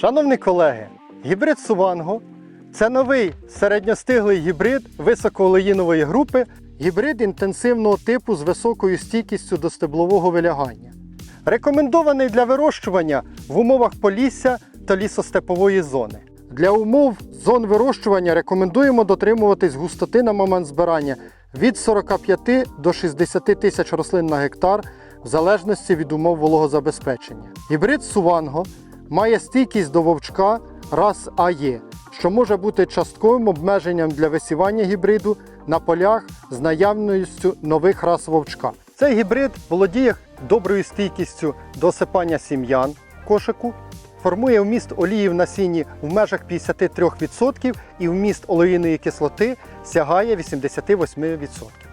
Шановні колеги, гібрид Суванго це новий середньостиглий гібрид високоолеїнової групи, гібрид інтенсивного типу з високою стійкістю до стеблового вилягання. Рекомендований для вирощування в умовах полісся та лісостепової зони. Для умов зон вирощування рекомендуємо дотримуватись густоти на момент збирання від 45 до 60 тисяч рослин на гектар в залежності від умов вологозабезпечення. Гібрид Суванго має стійкість до вовчка рас АЄ, що може бути частковим обмеженням для висівання гібриду на полях з наявністю нових рас вовчка. Цей гібрид володіє доброю стійкістю до осипання сім'ян кошику, формує вміст олії в насінні в межах 53% і вміст олеїної кислоти сягає 88%.